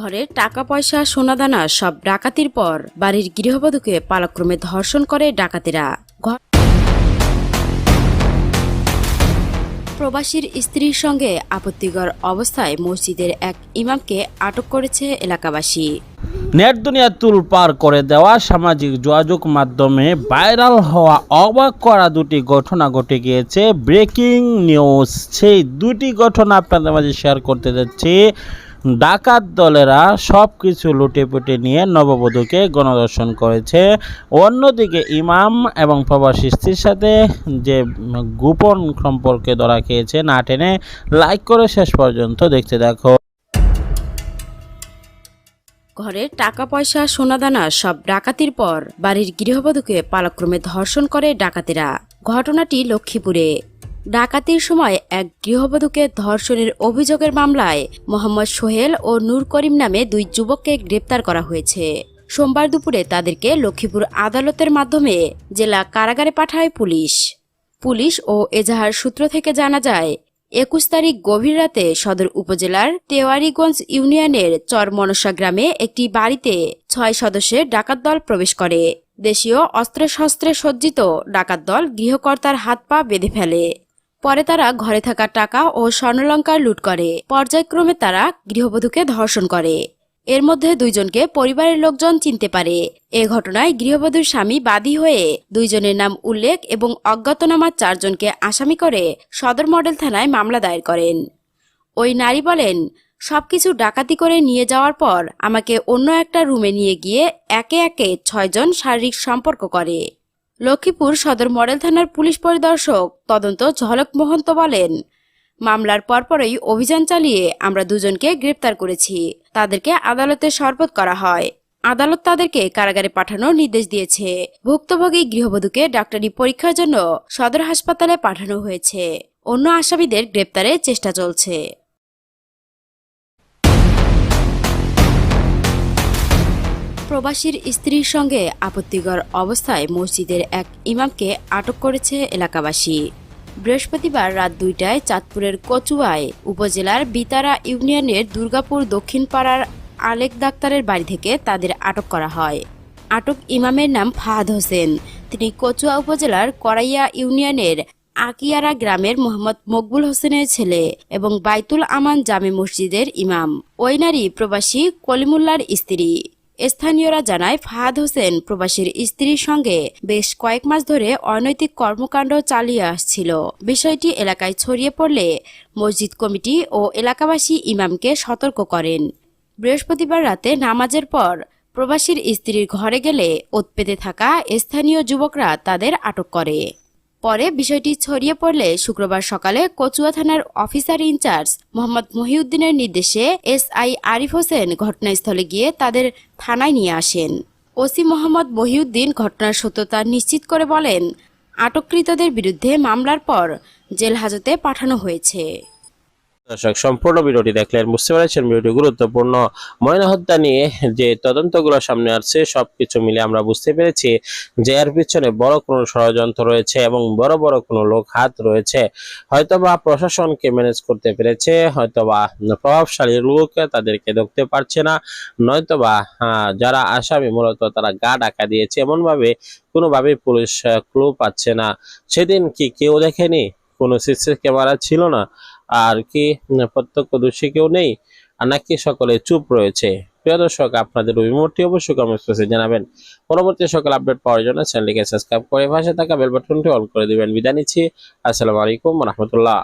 ঘরের টাকা, পয়সা, সোনাদানা সব ডাকাতির পর বাড়ির গৃহবধূকে পালাক্রমে ধর্ষণ করে ডাকাতেরা। প্রবাসীর স্ত্রীর সঙ্গে আপত্তিকর অবস্থায় মসজিদের এক ইমামকে আটক করেছে এলাকাবাসী। নেট দুনিয়া তুল পার করে দেওয়া সামাজিক যোগাযোগ মাধ্যমে ভাইরাল হওয়া, অবাক করা দুটি ঘটনা ঘটে গিয়েছে। ব্রেকিং নিউজ, সেই দুটি ঘটনা আপনাদের মাঝে শেয়ার করতে যাচ্ছি। ডাকাত দলেরা সব কিছু লুটে পুটে নিয়ে নববধূকে গণদর্শন করেছে। অন্যদিকে ইমাম এবং প্রবাসী স্ত্রীর সাথে যে গোপন সম্পর্কে ধরা খেয়েছে না টেনে লাইক করে শেষ পর্যন্ত দেখতে দেখো। ঘরের টাকা, পয়সা, সোনাদানা সব ডাকাতির পর বাড়ির গৃহবধূকে পালাক্রমে ধর্ষণ করে ডাকাতেরা। ঘটনাটি লক্ষ্মীপুরে। ডাকাতির সময় এক গৃহবধূকে ধর্ষণের অভিযোগের মামলায় মোহাম্মদ সোহেল ও নূর করিম নামে দুই যুবককে গ্রেপ্তার করা হয়েছে। সোমবার দুপুরে তাদেরকে লক্ষ্মীপুর আদালতের মাধ্যমে জেলা কারাগারে পাঠায় পুলিশ। পুলিশ ও এজাহার সূত্র থেকে জানা যায়, একুশ তারিখ গভীর রাতে সদর উপজেলার তেওয়ারিগঞ্জ ইউনিয়নের চরমনসা গ্রামে একটি বাড়িতে ছয় সদস্যের ডাকাত দল প্রবেশ করে। দেশীয় অস্ত্রে শস্ত্রে সজ্জিত ডাকাত দল গৃহকর্তার হাত পা বেঁধে ফেলে। পরে তারা ঘরে থাকা টাকা ও স্বর্ণলঙ্কার লুট করে। পর্যায়ক্রমে তারা গৃহবধূকে ধর্ষণ করে। এর মধ্যে দুইজনকে পরিবারের লোকজন চিনতে পারে। এ ঘটনায় গৃহবধূর স্বামী বাদী হয়ে দুইজনের নাম উল্লেখ এবং অজ্ঞাতনামা চারজনকে আসামি করে সদর মডেল থানায় মামলা দায়ের করেন। ওই নারী বলেন, সবকিছু ডাকাতি করে নিয়ে যাওয়ার পর আমাকে অন্য একটা রুমে নিয়ে গিয়ে একে একে ছয়জন শারীরিক সম্পর্ক করে। লক্ষ্মীপুর সদর মডেল থানার পুলিশ পরিদর্শক তদন্ত ঝলক মহন্ত বলেন, মামলার পরপরই অভিযান চালিয়ে আমরা দুজনকে গ্রেপ্তার করেছি। তাদেরকে আদালতে শরবত করা হয়। আদালত তাদেরকে কারাগারে পাঠানোর নির্দেশ দিয়েছে। ভুক্তভোগী গৃহবধূকে ডাক্তারি পরীক্ষার জন্য সদর হাসপাতালে পাঠানো হয়েছে। অন্য আসামিদের গ্রেপ্তারের চেষ্টা চলছে। প্রবাসীর স্ত্রীর সঙ্গে আপত্তিকর অবস্থায় মসজিদের এক ইমামকে আটক করেছে এলাকাবাসী। বৃহস্পতিবার রাত দুইটায় চাঁদপুরের কচুয়ায় উপজেলার বিতারা ইউনিয়নের দুর্গাপুর দক্ষিণ পাড়ার আলেক ডাক্তারের বাড়ি থেকে তাদের আটক করা হয়। আটক ইমামের নাম ফাহাদ হোসেন। তিনি কচুয়া উপজেলার করাইয়া ইউনিয়নের আকিয়ারা গ্রামের মোহাম্মদ মকবুল হোসেনের ছেলে এবং বাইতুল আমান জামে মসজিদের ইমাম। ওই নারী প্রবাসী কলিমুল্লার স্ত্রী। স্থানীয়রা জানায়, ফাহাদ হোসেন প্রবাসীর স্ত্রীর সঙ্গে বেশ কয়েক মাস ধরে অনৈতিক কর্মকাণ্ড চালিয়ে আসছিল। বিষয়টি এলাকায় ছড়িয়ে পড়লে মসজিদ কমিটি ও এলাকাবাসী ইমামকে সতর্ক করেন। বৃহস্পতিবার রাতে নামাজের পর প্রবাসীর স্ত্রীর ঘরে গেলে ওত পেতে থাকা স্থানীয় যুবকরা তাদের আটক করে। পরে বিষয়টি ছড়িয়ে পড়লে শুক্রবার সকালে কচুয়া থানার অফিসার ইনচার্জ মোহাম্মদ মহিউদ্দিনের নির্দেশে এসআই আরিফ হোসেন ঘটনাস্থলে গিয়ে তাদের থানায় নিয়ে আসেন। ওসি মোহাম্মদ মহিউদ্দিন ঘটনার সত্যতা নিশ্চিত করে বলেন, আটককৃতদের বিরুদ্ধে মামলার পর জেল হাজতে পাঠানো হয়েছে। দর্শক, সম্পূর্ণ ভিডিওটি দেখলেন বুঝতে পেরেছেন ভিডিওটি গুরুত্বপূর্ণ। ময়না হত্যা নিয়ে যে তদন্তগুলো সামনে আসছে, সবকিছু মিলে আমরা বুঝতে পেরেছি যে এর পিছনে বড় কোনো ষড়যন্ত্র রয়েছে এবং বড় বড় কোনো লোক হাত রয়েছে। হয়তোবা প্রশাসনকে ম্যানেজ করতে পেরেছে, হয়তোবা প্রভাবশালী লোক তাদেরকে দেখতে পারছে না, নয়তোবা যারা আসামি মূলত তারা গা ডাকা দিয়েছে, এমনভাবে কোনোভাবেই পুলিশ ক্লু পাচ্ছে না। সেদিন কি কেউ দেখেনি? কোনো সিসি ক্যামেরা ছিল না? আর কি প্রত্যক্ষ কেউ নেই, আর নাকি সকলে চুপ রয়েছে। প্রিয় দর্শক, আপনাদের অভিমতটি অবশ্যই কমেন্ট বক্সে জানাবেন। পরবর্তী সকল আপডেট পাওয়ার জন্য চ্যানেলটিকে সাবস্ক্রাইব করে পাশে থাকা বেল বাটনটি অন করে দিবেন। বিদায় নিচ্ছি। আসসালামু আলাইকুম রহমতুল্লাহ।